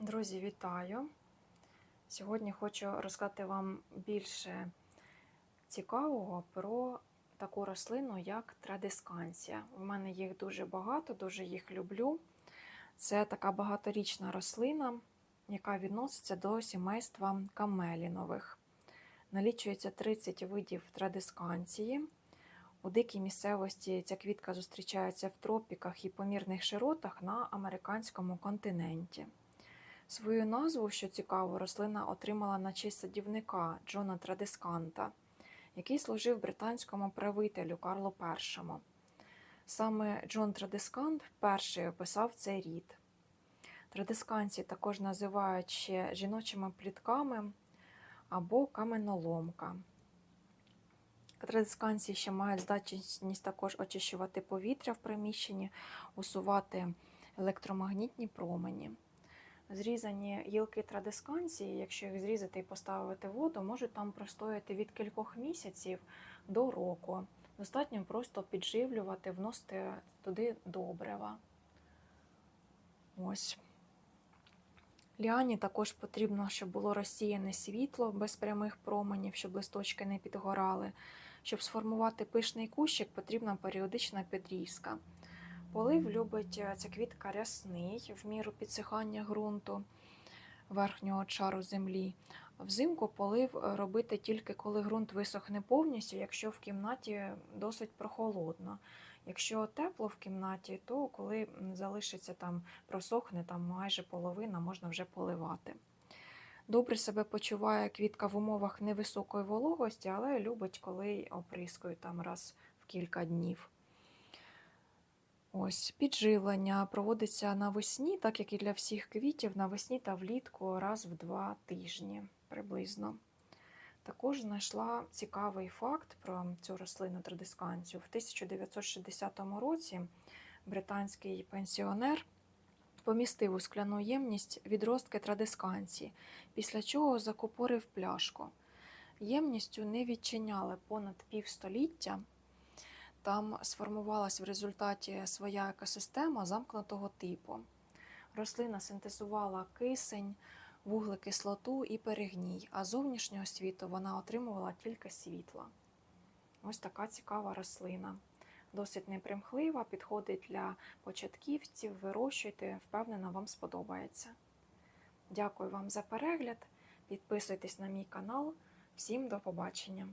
Друзі, вітаю! Сьогодні хочу розказати вам більше цікавого про таку рослину, як традисканція. У мене їх дуже багато, дуже їх люблю. Це така багаторічна рослина, яка відноситься до сімейства камелінових. Налічується 30 видів традисканції. У дикій місцевості ця квітка зустрічається в тропіках і помірних широтах на американському континенті. Свою назву, що цікаво, рослина отримала на честь садівника Джона Традисканта, який служив британському правителю Карлу І. Саме Джон Традискант перший описав цей рід. Традисканці також називають ще жіночими плітками або каменоломка. Традисканці ще мають здатність також очищувати повітря в приміщенні, усувати електромагнітні промені. Зрізані гілки традисканції, якщо їх зрізати і поставити воду, можуть там простояти від кількох місяців до року. Достатньо просто підживлювати, вносити туди добрива. Ось. Ліані також потрібно, щоб було розсіяне світло без прямих променів, щоб листочки не підгорали. Щоб сформувати пишний кущик, потрібна періодична підрізка. Полив любить е, ця квітка рясний в міру підсихання ґрунту верхнього чару землі. Взимку полив е, робити тільки коли ґрунт висохне повністю, якщо в кімнаті досить прохолодно. Якщо тепло в кімнаті, то коли залишиться там, просохне там майже половина, можна вже поливати. Добре себе почуває квітка в умовах невисокої вологості, але любить, коли оприскують там раз в кілька днів. Ось підживлення проводиться навесні, так як і для всіх квітів, навесні та влітку раз в два тижні приблизно. Також знайшла цікавий факт про цю рослину традисканцію. В 1960 році британський пенсіонер помістив у скляну ємність відростки традисканції, після чого закупорив пляшку. Ємністю не відчиняли понад півстоліття. Там сформувалась в результаті своя екосистема замкнутого типу. Рослина синтезувала кисень, вуглекислоту і перегній, а зовнішнього світу вона отримувала тільки світло. Ось така цікава рослина. Досить непримхлива, підходить для початківців, вирощуйте, впевнена, вам сподобається. Дякую вам за перегляд. Підписуйтесь на мій канал. Всім до побачення!